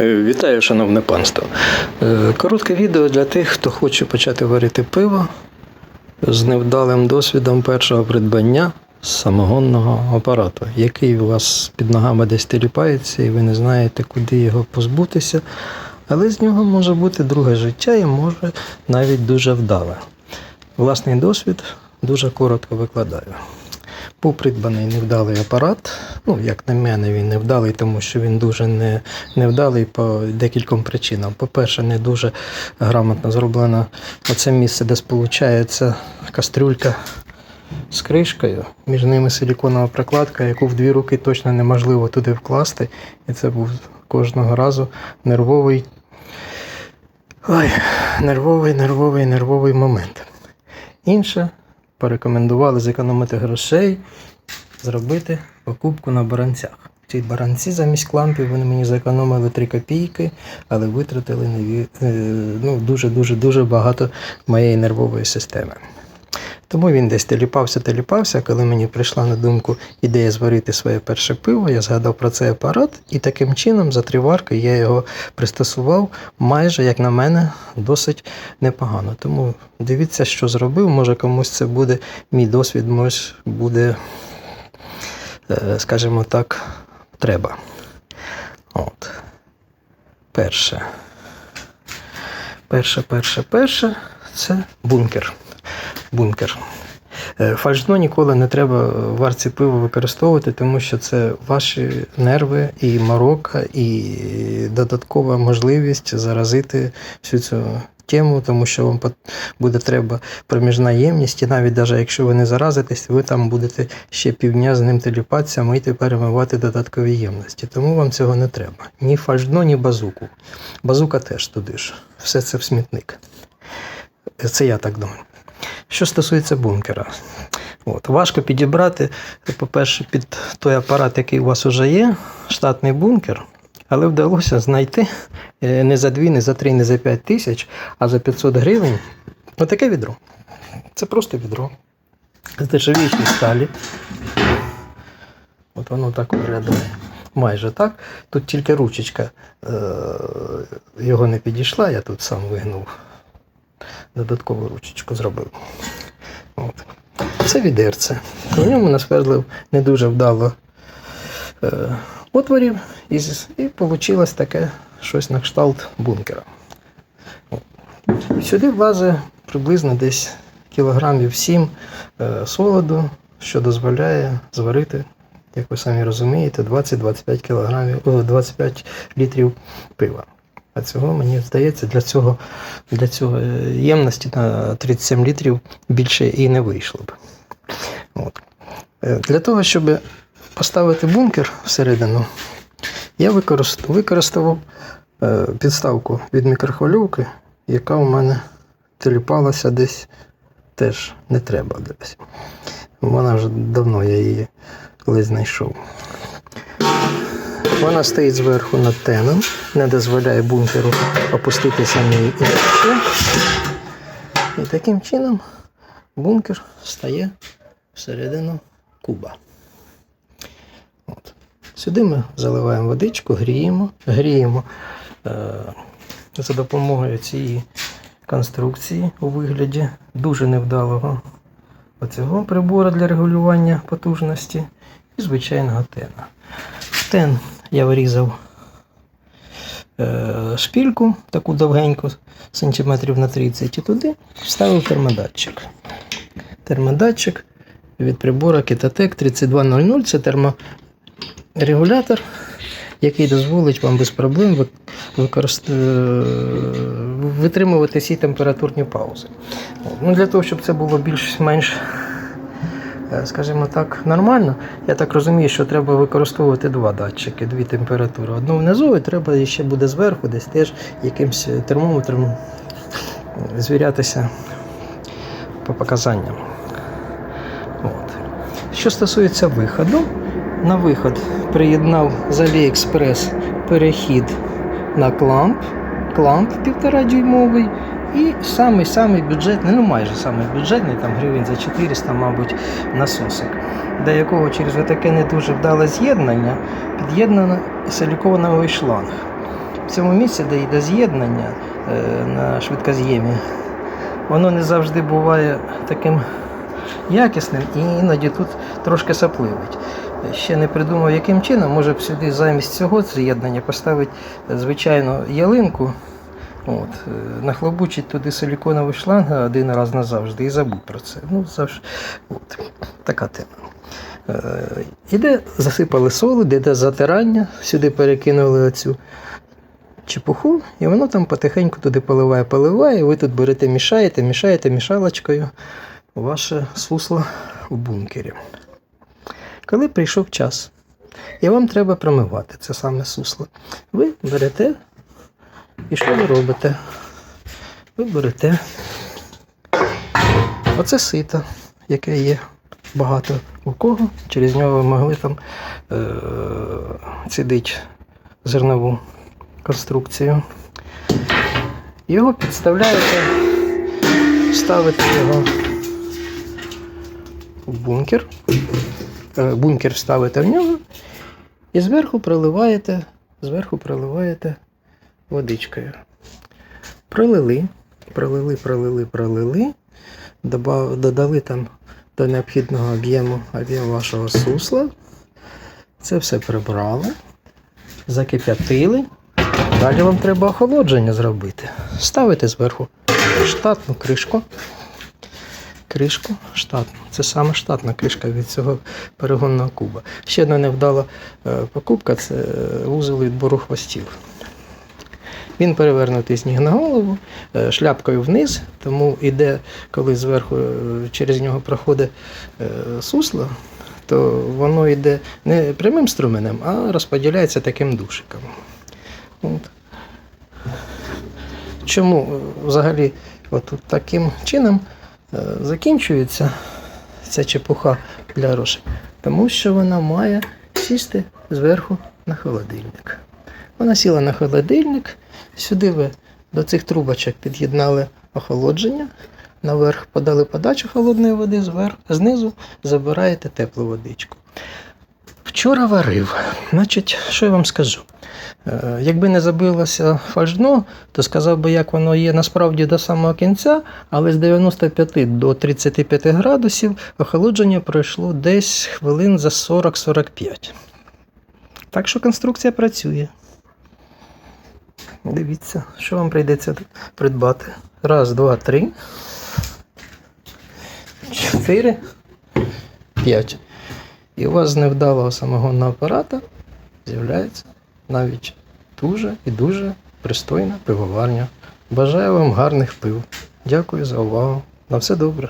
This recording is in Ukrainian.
Е, Вітаю, шановне панство. Е, Коротке відео для тих, хто хоче почати варити пиво з невдалим досвідом першого придбання самогонного апарату, який у вас під ногами десь теліпається, і ви не знаєте, куди його позбутися. Але з нього може бути друге життя і може навіть дуже вдале. Власний досвід дуже коротко викладаю. Був придбаний невдалий апарат. Ну, як на мене, він невдалий, тому що він дуже не, невдалий по декільком причинам. По-перше, не дуже грамотно зроблено оце місце, де сполучається кастрюлька з кришкою, між ними силіконова прокладка, яку в дві руки точно неможливо туди вкласти. І це був кожного разу нервовий. Ой, нервовий, нервовий, нервовий момент. Інше порекомендували зекономити грошей, зробити покупку на баранцях. Ці баранці замість клампів вони мені зекономили 3 копійки, але витратили неві- е, ну, дуже-дуже дуже багато моєї нервової системи. Тому він десь теліпався, теліпався. Коли мені прийшла на думку ідея зварити своє перше пиво, я згадав про цей апарат, і таким чином за три варки я його пристосував майже, як на мене, досить непогано. Тому дивіться, що зробив. Може комусь це буде мій досвід, може буде, е, скажімо так, треба. От. Перше. Перше, перше, перше це бункер. Бункер. Е, Фальшдно ніколи не треба в пива використовувати, тому що це ваші нерви і морока, і додаткова можливість заразити всю цю тему, тому що вам буде треба проміжна ємність, і навіть даже якщо ви не заразитесь, ви там будете ще півдня з ним теліпатися, мити, перемивати додаткові ємності. Тому вам цього не треба. Ні фальшдно, ні базуку. Базука теж туди ж. Все це в смітник. Це я так думаю. Що стосується бункера, от, важко підібрати, по-перше, під той апарат, який у вас вже є, штатний бункер, але вдалося знайти е, не за 2, не за 3, не за 5 тисяч, а за 500 гривень отаке відро. Це просто відро. З нержавіючої сталі. От воно так виглядає. Майже так. Тут тільки ручечка е- його не підійшла, я тут сам вигнув додаткову ручечку зробив. От. Це відерце. В ньому насверлив не дуже вдало е, отворів, і, і вийшло таке щось на кшталт бункера. Сюди влазить приблизно десь кілограмів 7 е, солоду, що дозволяє зварити, як ви самі розумієте, 20-25 кілограмів, 25 літрів пива. А цього, мені здається, для цього, для цього е, ємності на 37 літрів більше і не вийшло б. От. Е, Для того, щоб поставити бункер всередину, я використ- використовував е, підставку від мікрохвильовки, яка у мене теліпалася десь теж не треба десь. Вона вже давно я її колись знайшов. Вона стоїть зверху над теном, не дозволяє бункеру опуститися нижче. І таким чином бункер стає всередину куба. От. Сюди ми заливаємо водичку, гріємо, гріємо е, за допомогою цієї конструкції у вигляді дуже невдалого оцього прибору для регулювання потужності і звичайного тена. Тен я вирізав е, шпільку, таку довгеньку, сантиметрів на 30, і туди вставив термодатчик. Термодатчик від прибора Kitatec 3200 це терморегулятор, який дозволить вам без проблем використ... е, витримувати всі температурні паузи. Ну, для того, щоб це було більш-менш скажімо так, нормально. Я так розумію, що треба використовувати два датчики, дві температури. Одну внизу і треба ще буде зверху, десь теж якимось термометром е, звірятися по показанням. От. Що стосується виходу, на виход приєднав з AliExpress перехід на кламп, кламп 1,5 дюймовий і самий-самий бюджетний, ну майже самий бюджетний, там гривень за 400, мабуть, насосик, до якого через таке не дуже вдале з'єднання під'єднано силіконовий шланг. в цьому місці, де йде з'єднання е, на швидкоз'ємі, воно не завжди буває таким якісним і іноді тут трошки сапливить. Ще не придумав, яким чином, може б сюди замість цього з'єднання поставити звичайну ялинку, от, е, нахлобучить туди силіконовий шланг один раз назавжди і забудь про це. Ну, завжди, от, така тема. Е, Іде, засипали солод, іде затирання, сюди перекинули оцю чепуху, і воно там потихеньку туди поливає, поливає, і ви тут берете, мішаєте, мішаєте мішалочкою ваше сусло в бункері. Коли прийшов час, і вам треба промивати це саме сусло, ви берете і що ви робите? Ви берете оце сито, яке є багато у кого, через нього ви могли там е- цідити зернову конструкцію. Його підставляєте, ставите його в бункер. Е, Бункер вставите в нього і зверху проливаєте, зверху проливаєте водичкою. Пролили, пролили, пролили, пролили, додали там до необхідного об'єму об'єм вашого сусла. Це все прибрали, закип'ятили. Далі вам треба охолодження зробити. Ставите зверху штатну кришку. Кришку штатну. Це саме штатна кришка від цього перегонного куба. Ще одна невдала е, покупка це вузол відбору хвостів. Він перевернутий з ніг на голову, е, шляпкою вниз, тому іде, коли зверху е, через нього проходить е, сусло, то воно йде не прямим струменем, а розподіляється таким душиком. От. Чому взагалі от таким чином закінчується ця чепуха для грошей? Тому що вона має сісти зверху на холодильник. Вона сіла на холодильник, сюди ви до цих трубочок під'єднали охолодження, наверх подали подачу холодної води, зверху, знизу забираєте теплу водичку. Вчора варив. Значить, що я вам скажу? Е, Якби не забилося фальшдно, то сказав би, як воно є насправді до самого кінця, але з 95 до 35 градусів охолодження пройшло десь хвилин за 40-45. Так що конструкція працює. Дивіться, що вам прийдеться придбати. Раз, два, три. Чотири. П'ять. І у вас з невдалого самогонного апарата з'являється навіть дуже і дуже пристойна пивоварня. Бажаю вам гарних пив. Дякую за увагу. На все добре.